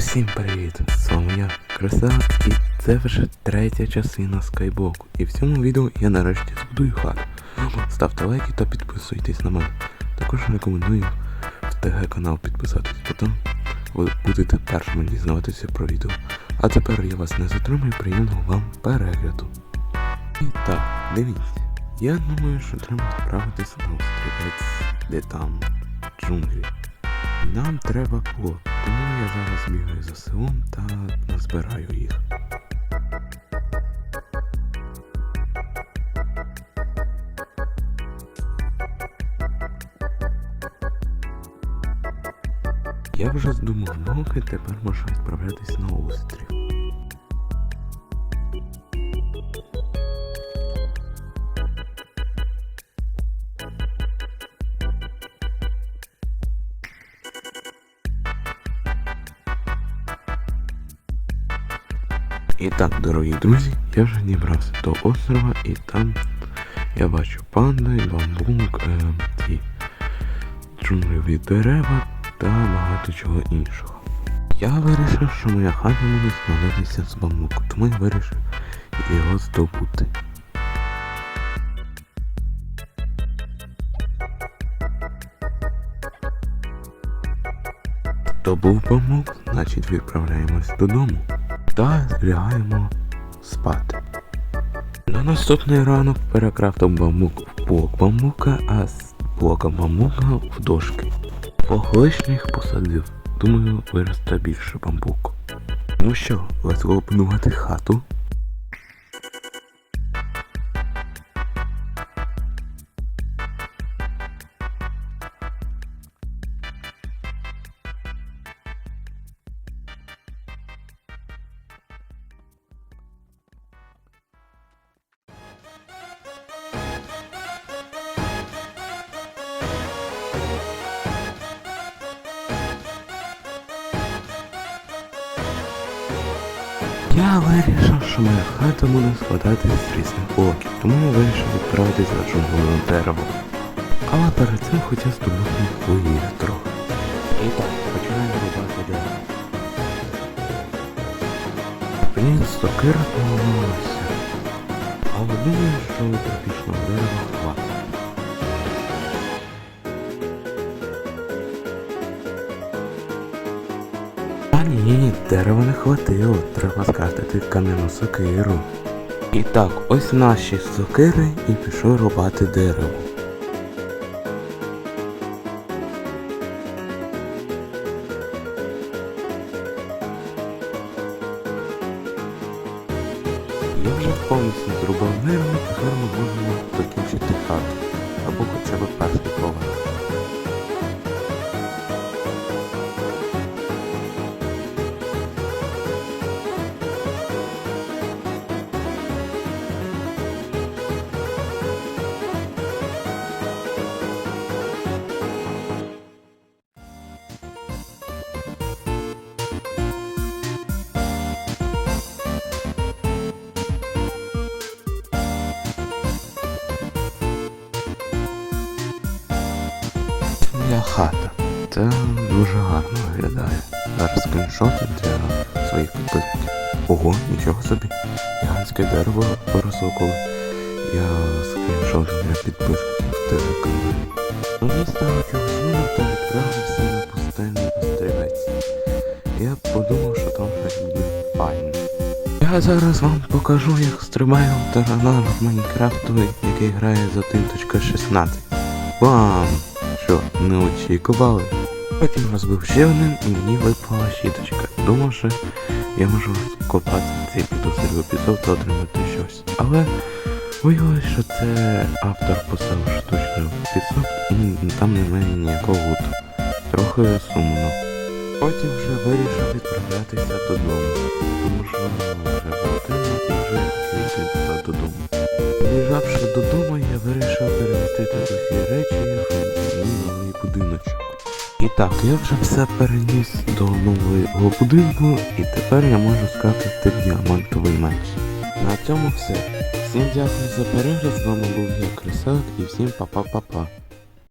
Усім привіт! З вами я, Краса, і це вже третя частина скайблоку. І в цьому відео я нарешті збудую хату. Ставте лайки та підписуйтесь на мене. Також рекомендую в ТГ канал підписатись, бо там ви будете першими дізнаватися про відео. А тепер я вас не затримую, приємного вам перегляду. І так, дивіться. Я думаю, що треба відправитися на острівець, де там джунглі. Нам треба плод, тому я зараз бігаю за селом та назбираю їх. Я вже здумав ноги, тепер можу відправлятись на острів. І так, дорогі друзі, я вже дібрався до острова і там я бачу панди, бамбук, е, джунглеві дерева та багато чого іншого. Я вирішив, що моя хата буде складатися з бамбуку, тому я вирішив його здобути. То був бамбук, значить відправляємось додому та лягаємо спати. На наступний ранок перекрафтив бамбук в блок бамбука, а з блока бамбука в дошки. Поглишніх посадив. Думаю, виросте більше бамбуку. Ну що, let's go будувати хату. Я вирішив, що моя хата буде складатися з різних блоків, тому я вирішив відправитися за джунглевим деревом. Але перед цим хотів здобути вугілля. І так, починаємо рубати дерево. Блін, сокира поламалася. Але думаю, що тропічного дерева хватить. Дерева не хватило, треба скрафтити кам'яну сокиру. І так, ось наші сокири і пішов рубати дерево. Я вже повністю зрубав дерево, тепер ми можемо закінчити хату. Моя хата. Це дуже гарно виглядає. Зараз скріншоти для своїх підписників. Ого, нічого собі. Гігантське дерево порозоколи. Я скріншоти для підписників телеканалу. Мені стало чогось сумно та відправився на пустельний острівець. Я подумав, що там щось буде файне. Я зараз вам покажу, як стрибає тарана в Майнкрафтовий, який грає за 1.16. Бам! Що, не очікували? Потім розбив ще один і мені випала щіточка. Думав, що я можу копати цей підозрілий епізод та отримати щось. Але виявилось, що це автор поставив штучний пісок і там немає ніякого гуту. Трохи сумно. Потім вже вирішив відправлятися додому, тому що вже було темно і вже відправитися додому. Біжавши додому, так, я вже все переніс до нового будинку, і тепер я можу скатити діамантовий меч. На цьому все. Всім дякую за перегляд, з вами був я Крисак і всім па-па-па-па.